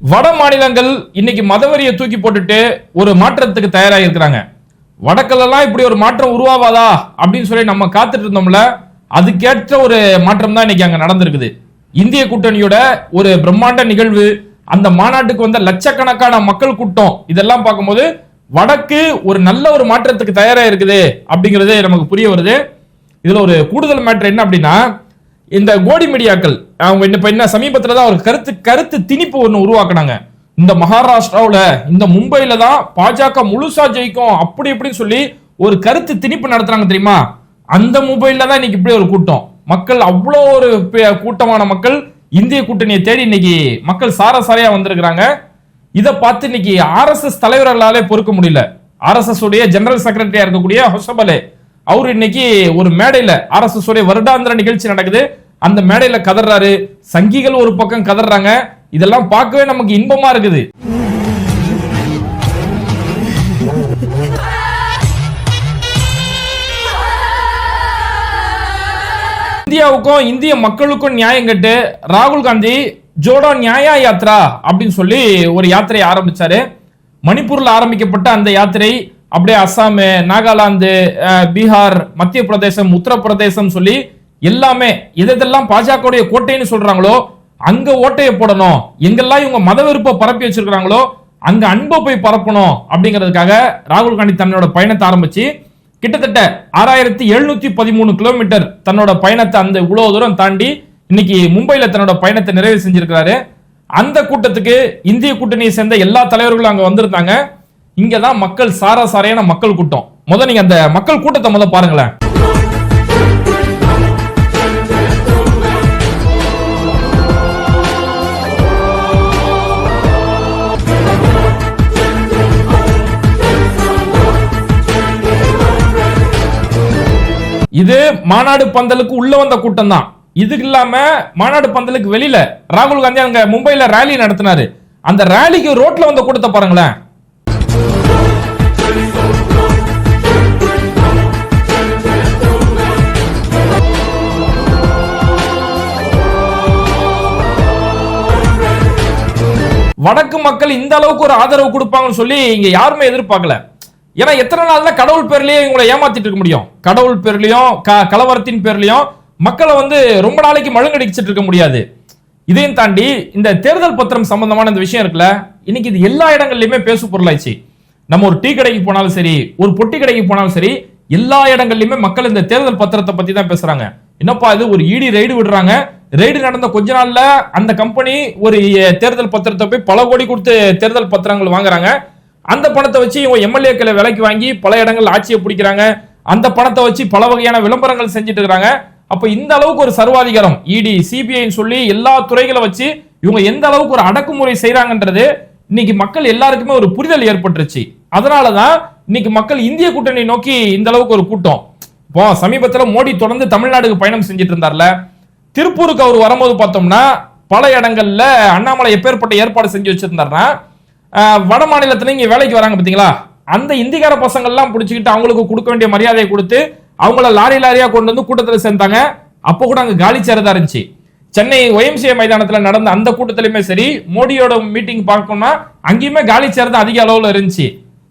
வட மாநிலங்கள் இன்னைக்கு மதவெறியை தூக்கி போட்டுட்டு ஒரு மாற்றத்துக்கு தயாராக இருக்கிறாங்க. வடக்கெல்லாம் இப்படி ஒரு மாற்றம் உருவாவாதா? அப்படின்னு சொல்லி நம்ம காத்துட்டு இருந்தோம்ல அதுக்கேற்ற ஒரு மாற்றம் தான் இன்னைக்கு அங்க நடந்திருக்குது. இந்திய கூட்டணியோட ஒரு பிரம்மாண்ட நிகழ்வு அந்த மாநாட்டுக்கு வந்த லட்சக்கணக்கான மக்கள் கூட்டம் இதெல்லாம் பார்க்கும்போது வடக்கு ஒரு நல்ல ஒரு மாற்றத்துக்கு தயாராக இருக்குது அப்படிங்கிறது நமக்கு புரிய வருது. இதுல ஒரு கூடுதல் மேட்டர் என்ன அப்படின்னா இந்த கோடி மீடியாக்கள் அவங்க என்ன- இப்ப என்ன சமீபத்துல தான் ஒரு கருத்து கருத்து திணிப்பு ஒன்று உருவாக்குனாங்க. இந்த மகாராஷ்டிராவில் இந்த மும்பையில் தான் பாஜக முழுசா ஜெயிக்கும் அப்படி இப்படின்னு சொல்லி ஒரு கருத்து திணிப்பு நடத்துறாங்க தெரியுமா? அந்த மும்பைல தான் இன்னைக்கு இப்படி ஒரு கூட்டம். மக்கள் அவ்வளோ ஒரு பெ- கூட்டமான மக்கள் இந்திய கூட்டணியை தேடி இன்னைக்கு மக்கள் சாரசாரையா வந்திருக்கிறாங்க. இதை பார்த்து இன்னைக்கு ஆர்எஸ்எஸ் தலைவர்களாலே பொறுக்க முடியல. ஆர்எஸ்எஸ் உடைய ஜெனரல் செக்ரட்டரியா இருக்கக்கூடிய ஹொசபலே அவர் இன்னைக்கு ஒரு மேடையில ஆர்எஸ்எஸ் உடைய வருடாந்திர நிகழ்ச்சி நடக்குது. அந்த மேடையில கதறாரு சங்கிகள் ஒரு பக்கம் கதறாங்க இதெல்லாம் பார்க்கவே நமக்கு இன்பமா இருக்குது. இந்தியாவுக்கும் இந்திய மக்களுக்கும் நியாயம் கட்டு ராகுல் காந்தி ஜோடோ நியாயா யாத்ரா அப்படின்னு சொல்லி ஒரு யாத்திரையை ஆரம்பிச்சாரு. மணிப்பூர்ல ஆரம்பிக்கப்பட்ட அந்த யாத்திரை அப்படியே அஸ்ஸாமு நாகாலாந்து பீகார் மத்திய பிரதேசம் உத்தரப்பிரதேசம் சொல்லி எல்லாமே எதெல்லாம் பாஜகவுடைய கோட்டைன்னு சொல்றாங்களோ அங்க ஓட்டையை போடணும். எங்கெல்லாம் இவங்க மத வெறுப்பை பரப்பி வச்சிருக்கிறாங்களோ அங்க அன்பை போய் பரப்பணும் அப்படிங்கிறதுக்காக ராகுல் காந்தி தன்னோட பயணத்தை ஆரம்பிச்சு கிட்டத்தட்ட ஆறாயிரத்தி எழுநூத்தி பதிமூணு கிலோமீட்டர் தன்னோட பயணத்தை அந்த இவ்வளவு தூரம் தாண்டி இன்னைக்கு மும்பையில தன்னோட பயணத்தை நிறைவு செஞ்சிருக்கிறாரு. அந்த கூட்டத்துக்கு இந்திய கூட்டணியை சேர்ந்த எல்லா தலைவர்களும் அங்க வந்திருந்தாங்க. இங்கதான் மக்கள் சாரா சாரையான மக்கள் கூட்டம். முத நீங்க அந்த மக்கள் கூட்டத்தை முத பாருங்களேன். இது மாநாடு பந்தலுக்கு உள்ள வந்த கூட்டம் தான் இது இல்லாம மாநாடு பந்தலுக்கு வெளியில ராகுல் காந்தி அங்க மும்பைல ரேலி நடத்தினாரு. அந்த ரேலிக்கு ரோட்ல வந்த கூட்டத்தை பாருங்களேன். வடக்கு மக்கள் இந்த அளவுக்கு ஒரு ஆதரவு கொடுப்பாங்கன்னு சொல்லி இங்க யாருமே எதிர்பார்க்கல. ஏன்னா எத்தனை நாள்ல கடவுள் பேர்லயே இவங்களை ஏமாத்திட்டு இருக்க முடியும்? கடவுள் பேர்லயும் க- கலவரத்தின் பேர்லயும் மக்களை வந்து ரொம்ப நாளைக்கு மழுங்கடிச்சிட்டு இருக்க முடியாது. இதையும் தாண்டி இந்த தேர்தல் பத்திரம் சம்பந்தமான இந்த விஷயம் இருக்குல்ல இன்னைக்கு இது எல்லா இடங்கள்லயுமே பேசு பொருளாச்சு நம்ம ஒரு டீ கடைக்கு போனாலும் சரி ஒரு பொட்டி கடைக்கு போனாலும் சரி எல்லா இடங்கள்லயுமே மக்கள் இந்த தேர்தல் பத்திரத்தை பத்தி தான் பேசுறாங்க. என்னப்பா இது ஒரு இடி ரைடு விடுறாங்க. ரைடு நடந்த கொஞ்ச நாள்ல அந்த கம்பெனி ஒரு தேர்தல் பத்திரத்தை போய் பல கோடி கொடுத்து தேர்தல் பத்திரங்கள் வாங்குறாங்க. அந்த பணத்தை வச்சு இவங்க எம்எல்ஏக்களை விலைக்கு வாங்கி பல இடங்கள் ஆட்சியை பிடிக்கிறாங்க. அந்த பணத்தை வச்சு பல வகையான விளம்பரங்கள் செஞ்சுட்டு இருக்கிறாங்க அப்ப இந்த அளவுக்கு ஒரு சர்வாதிகாரம். இடி சிபிஐன்னு சொல்லி எல்லா துறைகளை வச்சு இவங்க எந்த அளவுக்கு ஒரு அடக்குமுறை செய்யறாங்கன்றது இன்னைக்கு மக்கள் எல்லாருக்குமே ஒரு புரிதல் ஏற்பட்டுருச்சு. அதனாலதான் இன்னைக்கு மக்கள் இந்திய கூட்டணி நோக்கி இந்த அளவுக்கு ஒரு கூட்டம். இப்போ சமீபத்தில் மோடி தொடர்ந்து தமிழ்நாடுக்கு பயணம் செஞ்சுட்டு இருந்தார்ல. திருப்பூருக்கு அவர் வரும்போது பார்த்தோம்னா பல இடங்கள்ல அண்ணாமலை எப்பேற்பட்ட ஏற்பாடு செஞ்சு வச்சிருந்தாருன்னா வட மாநிலத்தில் இங்கே வேலைக்கு வராங்க பார்த்தீங்களா அந்த இந்திக்கார பசங்கள்லாம் பிடிச்சிக்கிட்டு அவங்களுக்கு கொடுக்க வேண்டிய மரியாதையை கொடுத்து அவங்கள லாரி லாரியாக கொண்டு வந்து கூட்டத்தில் சேர்ந்தாங்க. அப்போ கூட அங்கே காலி சேரதா தான் இருந்துச்சு. சென்னை ஒய்எம்சிஏ மைதானத்தில் நடந்த அந்த கூட்டத்திலுமே சரி மோடியோட மீட்டிங் பார்க்கணும்னா அங்கேயுமே காலி சேர் தான் அதிக அளவில் இருந்துச்சு.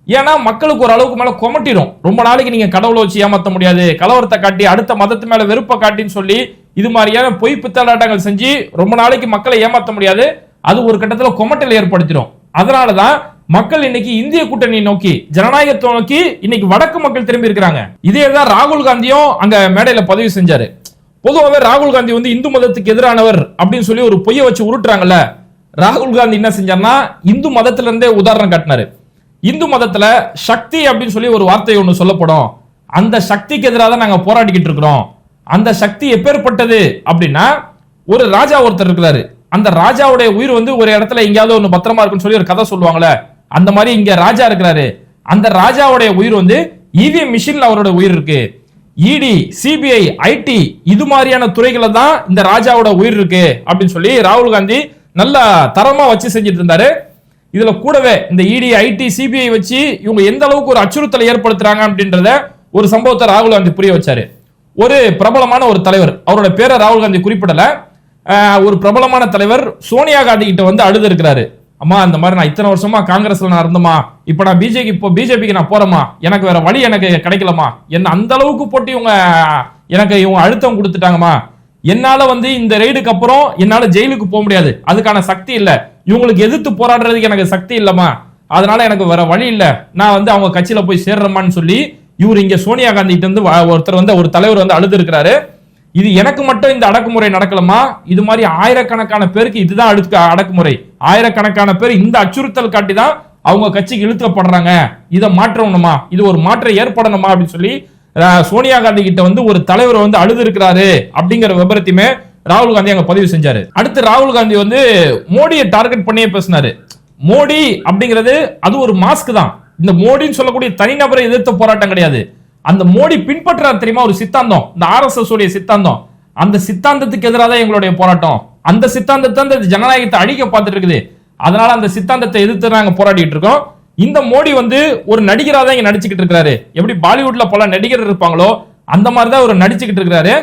ஏன்னா மக்களுக்கு ஒரு அளவுக்கு மேல கொமட்டிடும். ரொம்ப நாளைக்கு நீங்க கடவுளை வச்சு ஏமாத்த முடியாது. கலவரத்தை காட்டி அடுத்த மதத்து மேல வெறுப்பை காட்டின்னு சொல்லி இது மாதிரியான பொய் பித்தலாட்டங்கள் செஞ்சு ரொம்ப நாளைக்கு மக்களை ஏமாத்த முடியாது. அது ஒரு கட்டத்துல கொமட்டல் ஏற்படுத்திடும். அதனாலதான் மக்கள் இன்னைக்கு இந்திய கூட்டணி நோக்கி ஜனநாயகத்தை நோக்கி இன்னைக்கு வடக்கு மக்கள் திரும்பி இருக்கிறாங்க. இதே தான் ராகுல் காந்தியும் அங்க மேடையில பதிவு செஞ்சாரு. பொதுவாகவே ராகுல் காந்தி வந்து இந்து மதத்துக்கு எதிரானவர் அப்படின்னு சொல்லி ஒரு பொய்யை வச்சு உருட்டுறாங்கல்ல. ராகுல் காந்தி என்ன செஞ்சார்னா இந்து மதத்துல இருந்தே உதாரணம் காட்டினாரு. இந்து மதத்துல சக்தி அப்படின்னு சொல்லி ஒரு வார்த்தை ஒன்று சொல்லப்படும். அந்த சக்திக்கு எதிராக தான் நாங்கள் போராடிக்கிட்டு இருக்கிறோம். அந்த சக்தி எப்பேற்பட்டது அப்படின்னா ஒரு ராஜா ஒருத்தர் இருக்கிறாரு. அந்த ராஜாவுடைய உயிர் வந்து ஒரு இடத்துல எங்கேயாவது ஒன்று பத்திரமா இருக்குன்னு சொல்லி ஒரு கதை சொல்லுவாங்களே அந்த மாதிரி இங்க ராஜா இருக்கிறாரு. அந்த ராஜாவுடைய உயிர் வந்து இவிஎம் மிஷின்ல அவரோட உயிர் இருக்கு. இடி சிபிஐ ஐடி இது மாதிரியான துறைகளை தான் இந்த ராஜாவோட உயிர் இருக்கு அப்படின்னு சொல்லி ராகுல் காந்தி நல்லா தரமா வச்சு செஞ்சுட்டு இருந்தாரு. இதுல கூடவே இந்த இடி ஐடி சிபிஐ வச்சு இவங்க எந்த அளவுக்கு ஒரு அச்சுறுத்தலை ஏற்படுத்துறாங்க அப்படின்றத ஒரு சம்பவத்தை ராகுல் காந்தி புரிய வச்சாரு. ஒரு பிரபலமான ஒரு தலைவர் அவரோட பேரை ராகுல் காந்தி குறிப்பிடல. ஒரு பிரபலமான தலைவர் சோனியா காந்தி கிட்ட வந்து அழுது இருக்கிறாரு. அம்மா இந்த மாதிரி நான் இத்தனை வருஷமா காங்கிரஸ்ல நான் இருந்தமா இப்ப நான் பிஜேபி இப்போ பிஜேபிக்கு நான் போறேமா எனக்கு வேற வழி எனக்கு கிடைக்கலமா என்ன அந்த அளவுக்கு போட்டு இவங்க எனக்கு இவங்க அழுத்தம் கொடுத்துட்டாங்கம்மா. என்னால வந்து இந்த ரெய்டுக்கு அப்புறம் என்னால ஜெயிலுக்கு போக முடியாது. அதுக்கான சக்தி இல்ல. இவங்களுக்கு எதிர்த்து போராடுறதுக்கு எனக்கு சக்தி இல்லம்மா. அதனால எனக்கு வேற வழி இல்ல. நான் வந்து அவங்க கட்சியில போய் சேர்றேம்மான்னு சொல்லி இவர் இங்க சோனியா காந்தி கிட்ட இருந்து வ- ஒருத்தர் வந்து ஒரு தலைவர் வந்து அழுது இருக்கிறாரு. இது எனக்கு மட்டும் இந்த அடக்குமுறை நடக்கலமா இது மாதிரி ஆயிரக்கணக்கான பேருக்கு இதுதான் அடுக்கு அடக்குமுறை. ஆயிரக்கணக்கான பேர் இந்த அச்சுறுத்தல் காட்டி தான் அவங்க கட்சிக்கு இழுத்தப்படுறாங்க இதை மாற்றணுமா? இது ஒரு மாற்றம் ஏற்படணுமா அப்படின்னு சொல்லி சோனியா காந்தி கிட்ட வந்து ஒரு தலைவர் வந்து அழுது இருக்கிறாரு அப்படிங்கிற விபரத்தையுமே ராகுல் காந்தி அங்க பதிவு செஞ்சாரு. அடுத்து ராகுல் காந்தி வந்து மோடியை டார்கெட் பண்ணியே பேசினாரு. மோடி அப்படிங்கிறது அது ஒரு மாஸ்க் தான். இந்த மோடின்னு சொல்லக்கூடிய தனிநபரை எதிர்த்த போராட்டம் கிடையாது. அந்த மோடி பின்பற்றார் தெரியுமா? ஒரு சித்தாந்தம். இந்த ஆர்எஸ்எஸ் உடைய சித்தாந்தம். அந்த சித்தாந்தத்துக்கு எதிராக தான் எங்களுடைய போராட்டம். அந்த சித்தாந்தத்தை அந்த ஜனநாயகத்தை அழிக்க பார்த்துட்டு இருக்குது அதனால அந்த சித்தாந்தத்தை எதிர்த்து நாங்கள் போராடிட்டு இருக்கோம். இந்த மோடி வந்து ஒரு நடிகராக தான் இங்கே நடிச்சுக்கிட்டு இருக்கிறாரு. எப்படி பாலிவுட்ல பல நடிகர் இருப்பாங்களோ அந்த மாதிரி தான் அவர் நடிச்சுக்கிட்டு இருக்கிறாரு.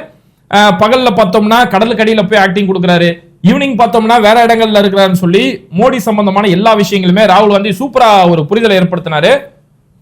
பகல்ல பார்த்தோம்னா கடலுக்கு போய் ஆக்டிங் கொடுக்குறாரு. ஈவினிங் பார்த்தோம்னா வேற இடங்கள்ல இருக்கிறாருன்னு சொல்லி மோடி சம்பந்தமான எல்லா விஷயங்களுமே ராகுல் காந்தி சூப்பரா ஒரு புரிதலை ஏற்படுத்தினாரு.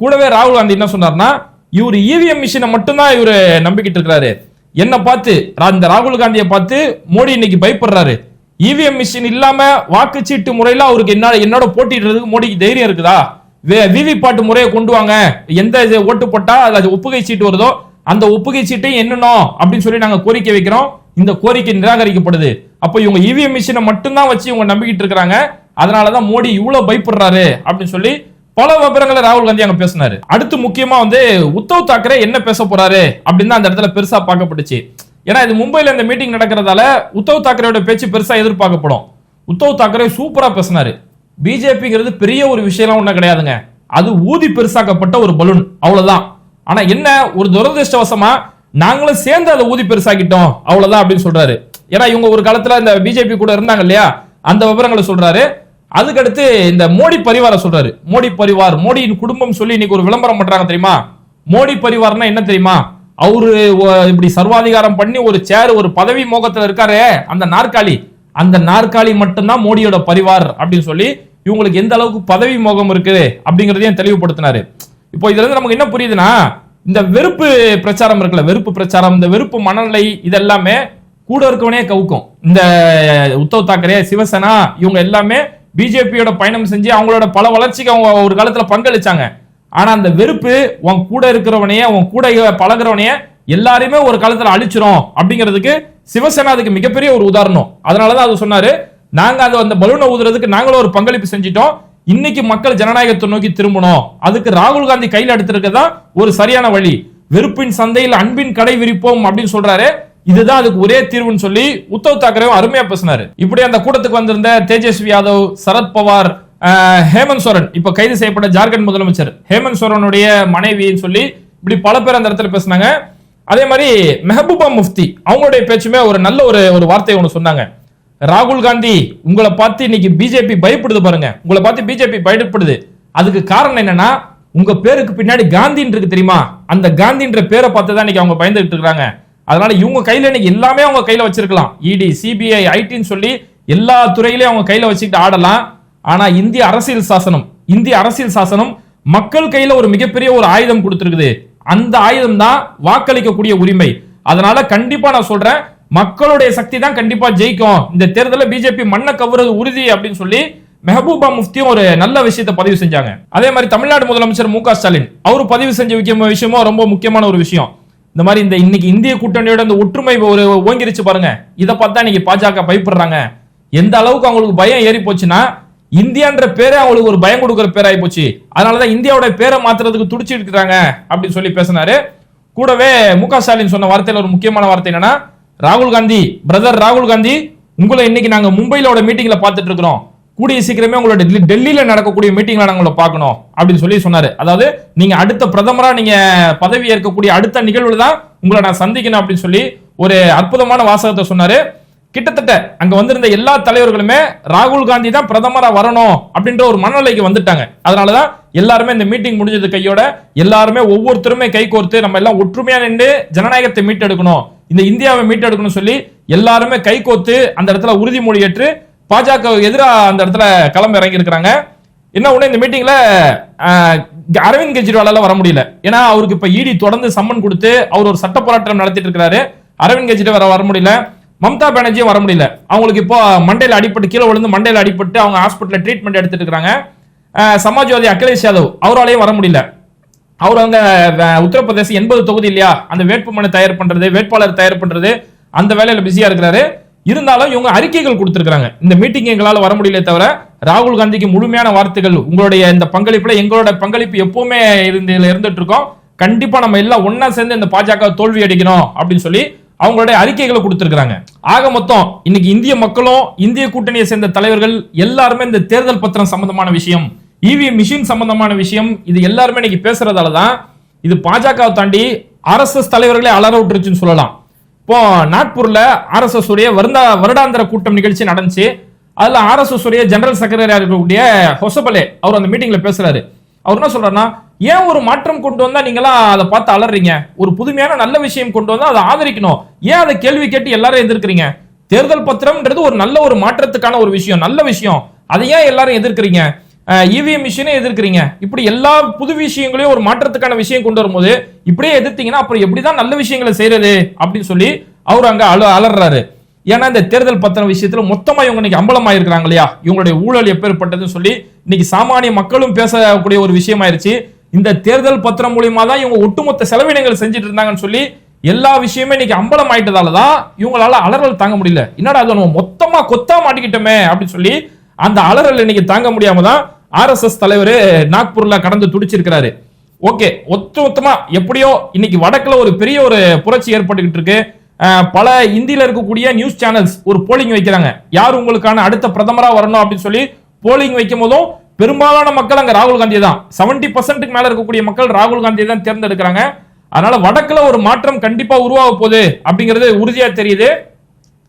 கூடவே ராகுல் காந்தி என்ன சொன்னார்னா இவர் இவிஎம் மிஷினை மட்டும்தான் இவர் நம்பிக்கிட்டு இருக்கிறாரு. என்ன பார்த்து ரா- இந்த ராகுல் காந்தியை பார்த்து மோடி இன்னைக்கு பயப்படுறாரு. இவிஎம் மிஷின் இல்லாம வாக்குச்சீட்டு முறையில அவருக்கு என்ன என்னோட போட்டிடுறதுக்கு மோடிக்கு தைரியம் இருக்குதா? விவி பாட்டு முறையை கொண்டு வாங்க. எந்த இது ஓட்டு போட்டா அது ஒப்புகை சீட்டு வருதோ அந்த ஒப்புகை சீட்டையும் எண்ணணும் அப்படின்னு சொல்லி நாங்க கோரிக்கை வைக்கிறோம். இந்த கோரிக்கை நிராகரிக்கப்படுது. அப்போ இவங்க இவிஎம் மிஷினை மட்டும்தான் வச்சு இவங்க நம்பிக்கிட்டு இருக்கிறாங்க. அதனாலதான் மோடி இவ்வளவு பயப்படுறாரு அப்படின்னு சொல்லி பல விவரங்களை ராகுல் காந்தி அங்க பேசினாரு. அடுத்து முக்கியமா வந்து உத்தவ் தாக்கரே என்ன பேச போறாரு அப்படின்னு தான் அந்த இடத்துல பெருசா பார்க்கப்பட்டுச்சு. ஏன்னா இது மும்பைல இந்த மீட்டிங் நடக்கிறதால உத்தவ் தாக்கரேயோட பேச்சு பெருசா எதிர்பார்க்கப்படும். உத்தவ் தாக்கரே சூப்பரா பேசினாரு. பிஜேபிங்கிறது பெரிய ஒரு விஷயம்லாம் ஒன்றும் கிடையாதுங்க. அது ஊதி பெருசாக்கப்பட்ட ஒரு பலூன். அவ்வளவுதான். ஆனா என்ன ஒரு துரதிருஷ்டவசமா நாங்களும் சேர்ந்து அதை ஊதி பெருசாக்கிட்டோம். அவ்வளவுதான் அப்படின்னு சொல்றாரு. ஏன்னா இவங்க ஒரு காலத்துல இந்த பிஜேபி கூட இருந்தாங்க இல்லையா? அந்த விவரங்களை சொல்றாரு. அதுக்கடுத்து இந்த மோடி பரிவார சொல்றாரு. மோடி பரிவார் மோடியின் குடும்பம் சொல்லி இன்னைக்கு ஒரு விளம்பரம் பண்றாங்க தெரியுமா? மோடி பரிவார்னா என்ன தெரியுமா? அவரு இப்படி சர்வாதிகாரம் பண்ணி ஒரு சேர் ஒரு பதவி மோகத்துல இருக்காரே அந்த நாற்காலி. அந்த நாற்காலி மட்டும்தான் மோடியோட பரிவார் அப்படின்னு சொல்லி இவங்களுக்கு எந்த அளவுக்கு பதவி மோகம் இருக்குது அப்படிங்கறதையும் தெளிவுபடுத்தினாரு. இப்போ இதுல இருந்து நமக்கு என்ன புரியுதுன்னா இந்த வெறுப்பு பிரச்சாரம் இருக்குல்ல வெறுப்பு பிரச்சாரம் இந்த வெறுப்பு மனநிலை இதெல்லாமே கூட இருக்கவனே கவுக்கும். இந்த உத்தவ் தாக்கரே சிவசேனா இவங்க எல்லாமே பிஜேபியோட பயணம் செஞ்சு அவங்களோட பல வளர்ச்சிக்கு அவங்க ஒரு காலத்துல பங்களிச்சாங்க. ஆனா அந்த வெறுப்பு உன் கூட இருக்கிறவனையே உன் கூட பழகுறவனையே எல்லாரையுமே ஒரு காலத்துல அழிச்சிரும் அப்படிங்கிறதுக்கு சிவசேனா அதுக்கு மிகப்பெரிய ஒரு உதாரணம். அதனாலதான் அது சொன்னாரு நாங்க அது அந்த பலூனை ஊதுறதுக்கு நாங்களும் ஒரு பங்களிப்பு செஞ்சிட்டோம். இன்னைக்கு மக்கள் ஜனநாயகத்தை நோக்கி திரும்பணும். அதுக்கு ராகுல் காந்தி கையில் எடுத்திருக்கதான் ஒரு சரியான வழி. வெறுப்பின் சந்தையில் அன்பின் கடை விரிப்போம் அப்படின்னு சொல்றாரு. இதுதான் அதுக்கு ஒரே தீர்வுன்னு சொல்லி உத்தவ் தாக்கரேவும் அருமையா பேசினாரு. இப்படி அந்த கூட்டத்துக்கு வந்திருந்த தேஜஸ்வி யாதவ் சரத்பவார் ஹேமந்த் சோரன் இப்ப கைது செய்யப்பட்ட ஜார்க்கண்ட் முதலமைச்சர். ஹேமந்த் சோரனுடைய மனைவின்னு சொல்லி இப்படி பல பேர் அந்த இடத்துல பேசினாங்க. அதே மாதிரி மெஹபூபா முஃப்தி அவங்களுடைய பேச்சுமே ஒரு நல்ல ஒரு ஒரு வார்த்தை ஒன்று சொன்னாங்க. ராகுல் காந்தி உங்களை பார்த்து இன்னைக்கு பிஜேபி பயப்படுது பாருங்க. உங்களை பார்த்து பிஜேபி பயப்படுது. அதுக்கு காரணம் என்னன்னா உங்க பேருக்கு பின்னாடி காந்தின்னு இருக்கு தெரியுமா? அந்த காந்தின்ற பேரை பார்த்து தான் இன்னைக்கு அவங்க பயந்துகிட்டு இருக்காங்க அதனால இவங்க கையில இன்னைக்கு எல்லாமே அவங்க கையில வச்சிருக்கலாம். இடி சிபிஐ ஐடின்னு சொல்லி எல்லா துறையிலையும் அவங்க கையில வச்சுக்கிட்டு ஆடலாம். ஆனா இந்திய அரசியல் சாசனம் இந்திய அரசியல் சாசனம் மக்கள் கையில ஒரு மிகப்பெரிய ஒரு ஆயுதம் கொடுத்திருக்குது. அந்த ஆயுதம் தான் வாக்களிக்கக்கூடிய உரிமை. அதனால கண்டிப்பா நான் சொல்றேன் மக்களுடைய சக்தி தான் கண்டிப்பா ஜெயிக்கும். இந்த தேர்தலில் பிஜேபி மண்ணை கவுறது உறுதி அப்படின்னு சொல்லி மெஹபூபா முஃப்தியும் ஒரு நல்ல விஷயத்தை பதிவு செஞ்சாங்க. அதே மாதிரி தமிழ்நாடு முதலமைச்சர் மு க ஸ்டாலின் அவர் பதிவு செஞ்ச விஷயமோ விஷயமும் ரொம்ப முக்கியமான ஒரு விஷயம். இந்த மாதிரி இந்த இன்னைக்கு இந்திய கூட்டணியோட இந்த ஒற்றுமை ஒரு ஓங்கிருச்சு பாருங்க. இதை பார்த்தா இன்னைக்கு பாஜக பயப்படுறாங்க. எந்த அளவுக்கு அவங்களுக்கு பயம் ஏறி போச்சுன்னா இந்தியான்ற பேரே அவங்களுக்கு ஒரு பயம் கொடுக்குற பேராகி போச்சு. அதனாலதான் இந்தியாவோட பேரை மாத்துறதுக்கு துடிச்சு இருக்கிறாங்க அப்படின்னு சொல்லி பேசினாரு. கூடவே மு க ஸ்டாலின் சொன்ன வார்த்தையில ஒரு முக்கியமான வார்த்தை என்னன்னா ராகுல் காந்தி பிரதர் ராகுல் காந்தி உங்களை இன்னைக்கு நாங்க மும்பையிலோட மீட்டிங்ல பார்த்துட்டு இருக்கிறோம். கூடிய சீக்கிரமே உங்களோட டெல்லி- டெல்லியில் நடக்கக்கூடிய மீட்டிங்ல நாங்க உங்களை பார்க்கணும் அப்படின்னு சொல்லி சொன்னாரு. அதாவது நீங்க அடுத்த பிரதமரா நீங்க பதவி ஏற்கக்கூடிய அடுத்த நிகழ்வுல தான் உங்களை நான் சந்திக்கணும் அப்படின்னு சொல்லி ஒரு அற்புதமான வாசகத்தை சொன்னாரு. கிட்டத்தட்ட அங்க வந்திருந்த எல்லா தலைவர்களுமே ராகுல் காந்தி தான் பிரதமரா வரணும் அப்படின்ற ஒரு மனநிலைக்கு வந்துட்டாங்க. அதனாலதான் எல்லாருமே இந்த மீட்டிங் முடிஞ்சது கையோட எல்லாருமே ஒவ்வொருத்தருமே கை கோர்த்து நம்ம எல்லாம் ஒற்றுமையா நின்று ஜனநாயகத்தை மீட்டெடுக்கணும். இந்த இந்தியாவை மீட்டெடுக்கணும்னு சொல்லி எல்லாருமே கை கோர்த்து அந்த இடத்துல உறுதிமொழி ஏற்று பாஜக எதிராக அந்த இடத்துல களம் இறங்கி இருக்கிறாங்க. என்ன ஒன்று இந்த மீட்டிங்ல அரவிந்த் கெஜ்ரிவாலால வர முடியல. ஏன்னா அவருக்கு இப்ப இடி தொடர்ந்து சம்மன் கொடுத்து அவர் ஒரு சட்ட போராட்டம் நடத்திட்டு இருக்கிறாரு. அரவிந்த் கெஜ்ரிவால் வர வர முடியல. மம்தா பானர்ஜியும் வர முடியல. அவங்களுக்கு இப்போ மண்டையில் அடிபட்டு கீழே விழுந்து மண்டையில் அடிபட்டு அவங்க ஹாஸ்பிட்டலில் ட்ரீட்மெண்ட் எடுத்துட்டு இருக்கிறாங்க. சமாஜ்வாதி அகிலேஷ் யாதவ் அவராலையும் வர முடியல. அவர் அங்க உத்தரப்பிரதேசம் எண்பது தொகுதி இல்லையா? அந்த வேட்புமனு தயார் பண்றது வேட்பாளர் தயார் பண்றது அந்த வேலையில பிஸியா இருக்கிறாரு. இருந்தாலும் இவங்க அறிக்கைகள் கொடுத்துருக்காங்க இந்த மீட்டிங் எங்களால் வர முடியல தவிர ராகுல் காந்திக்கு முழுமையான வார்த்தைகள் உங்களுடைய இந்த பங்களிப்புல எங்களோட பங்களிப்பு எப்பவுமே இருந்து இருந்துட்டு இருக்கோம் கண்டிப்பா நம்ம எல்லாம் ஒன்னா சேர்ந்து இந்த பாஜக தோல்வி அடிக்கணும் அப்படின்னு சொல்லி அவங்களுடைய அறிக்கைகளை கொடுத்துருக்காங்க ஆக மொத்தம் இன்னைக்கு இந்திய மக்களும் இந்திய கூட்டணியை சேர்ந்த தலைவர்கள் எல்லாருமே இந்த தேர்தல் பத்திரம் சம்பந்தமான விஷயம் இவிஎம் மிஷின் சம்பந்தமான விஷயம் இது எல்லாருமே இன்னைக்கு பேசுறதால தான் இது பாஜகவை தாண்டி ஆர்எஸ்எஸ் தலைவர்களே அலற விட்டுருச்சுன்னு சொல்லலாம். இப்போ நாக்பூர்ல ஆர்எஸ்எஸ் உடைய வருந்தா வருடாந்திர கூட்டம் நிகழ்ச்சி நடந்துச்சு. அதுல ஆர்எஸ்எஸ் உடைய ஜெனரல் செக்ரட்டரியா இருக்கக்கூடிய ஹொசபலே அவர் அந்த மீட்டிங்ல பேசுறாரு. அவர் என்ன சொல்றாருன்னா ஏன் ஒரு மாற்றம் கொண்டு வந்தா நீங்களாம் அதை பார்த்து அலறீங்க? ஒரு புதுமையான நல்ல விஷயம் கொண்டு வந்தா அதை ஆதரிக்கணும். ஏன் அதை கேள்வி கேட்டு எல்லாரும் எதிர்க்கிறீங்க? தேர்தல் பத்திரம்ன்றது ஒரு நல்ல ஒரு மாற்றத்துக்கான ஒரு விஷயம் நல்ல விஷயம். அதை ஏன் எல்லாரும் எதிர்க்கிறீங்க? இவிஎம் மிஷினை எதிர்க்கிறீங்க. இப்படி எல்லா புது விஷயங்களையும் ஒரு மாற்றத்துக்கான விஷயம் கொண்டு வரும்போது இப்படியே எதிர்த்தீங்கன்னா அப்புறம் எப்படிதான் நல்ல விஷயங்களை செய்யறது அப்படின்னு சொல்லி அவர் அங்க அல அலறாரு. ஏன்னா இந்த தேர்தல் பத்திரம் விஷயத்துல மொத்தமா இவங்க இன்னைக்கு அம்பலம் ஆயிருக்கிறாங்க இல்லையா? இவங்களுடைய ஊழல் எப்பேற்பட்டதுன்னு சொல்லி இன்னைக்கு சாமானிய மக்களும் பேசக்கூடிய ஒரு விஷயமாயிருச்சு. இந்த தேர்தல் பத்திரம் மூலியமா தான் இவங்க ஒட்டுமொத்த செலவினங்கள் செஞ்சுட்டு இருந்தாங்கன்னு சொல்லி எல்லா விஷயமே இன்னைக்கு அம்பலம் ஆயிட்டதால தான் இவங்களால அலறல் தாங்க முடியல. என்னடா அது நம்ம மொத்தமா கொத்தா மாட்டிக்கிட்டோமே அப்படின்னு சொல்லி அந்த அலறல் இன்னைக்கு தாங்க முடியாம தான் ஆர்எஸ்எஸ் தலைவர் நாக்பூர்ல கடந்து துடிச்சிருக்கிறாரு. ஓகே ஒத்த மொத்தமா எப்படியோ இன்னைக்கு வடக்குல ஒரு பெரிய ஒரு புரட்சி ஏற்பட்டுக்கிட்டு இருக்கு. பல இந்தியில இருக்கக்கூடிய நியூஸ் சேனல்ஸ் ஒரு போலிங் வைக்கிறாங்க. யார் உங்களுக்கான அடுத்த பிரதமரா வரணும் அப்படின்னு சொல்லி போலிங் வைக்கும் போதும் பெரும்பாலான மக்கள் அங்க ராகுல் காந்தி தான். செவன்டி பர்சன்ட்டுக்கு மேல இருக்கக்கூடிய மக்கள் ராகுல் காந்தியை தான் தேர்ந்தெடுக்கிறாங்க. அதனால வடக்குல ஒரு மாற்றம் கண்டிப்பா உருவாக போகுது அப்படிங்கிறது உறுதியா தெரியுது.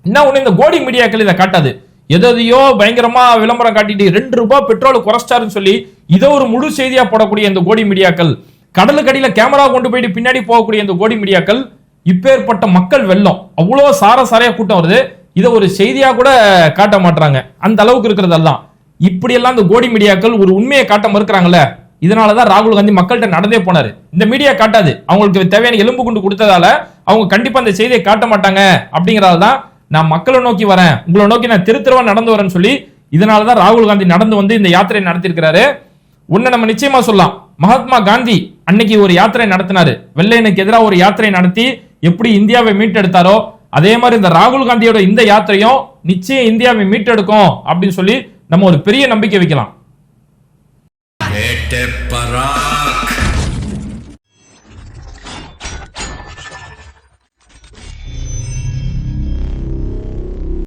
என்ன ஒண்ணு இந்த கோடி மீடியாக்கள் இதை காட்டாது. எதையோ பயங்கரமா விளம்பரம் காட்டிட்டு ரெண்டு ரூபாய் பெட்ரோல் குறைச்சிட்டாருன்னு சொல்லி இதை ஒரு முழு செய்தியா போடக்கூடிய இந்த கோடி மீடியாக்கள் கடலுக்கடியில கேமரா கொண்டு போயிட்டு பின்னாடி போகக்கூடிய இந்த கோடி மீடியாக்கள் இப்பேற்பட்ட மக்கள் வெள்ளம். அவ்வளோ சார சாரையா கூட்டம் வருது. இதை ஒரு செய்தியா கூட காட்ட மாட்டாங்க அந்த அளவுக்கு இருக்கிறதெல்லாம். இப்படியெல்லாம் இந்த கோடி மீடியாக்கள் ஒரு உண்மையை காட்ட மறுக்கிறாங்கல்ல இதனாலதான் ராகுல் காந்தி மக்கள்கிட்ட நடந்தே போனாரு. இந்த மீடியா காட்டாது. அவங்களுக்கு தேவையான எலும்பு குண்டு கொடுத்ததால அவங்க கண்டிப்பா அந்த செய்தியை காட்ட மாட்டாங்க அப்படிங்கறதால தான் நான் மக்களை நோக்கி வரேன். உங்களை நோக்கி நான் திருத்திரவா நடந்து வரேன்னு சொல்லி இதனால தான் ராகுல் காந்தி நடந்து வந்து இந்த யாத்திரையை நடத்திருக்கிறாரு உன்னை நம்ம நிச்சயமா சொல்லலாம். மகாத்மா காந்தி அன்னைக்கு ஒரு யாத்திரை நடத்தினாரு. வெள்ளையனுக்கு எதிராக ஒரு யாத்திரை நடத்தி எப்படி இந்தியாவை மீட்டெடுத்தாரோ அதே மாதிரி இந்த ராகுல் காந்தியோட இந்த யாத்திரையும் நிச்சயம் இந்தியாவை மீட்டெடுக்கும் அப்படின்னு சொல்லி நம்ம ஒரு பெரிய நம்பிக்கை வைக்கலாம்.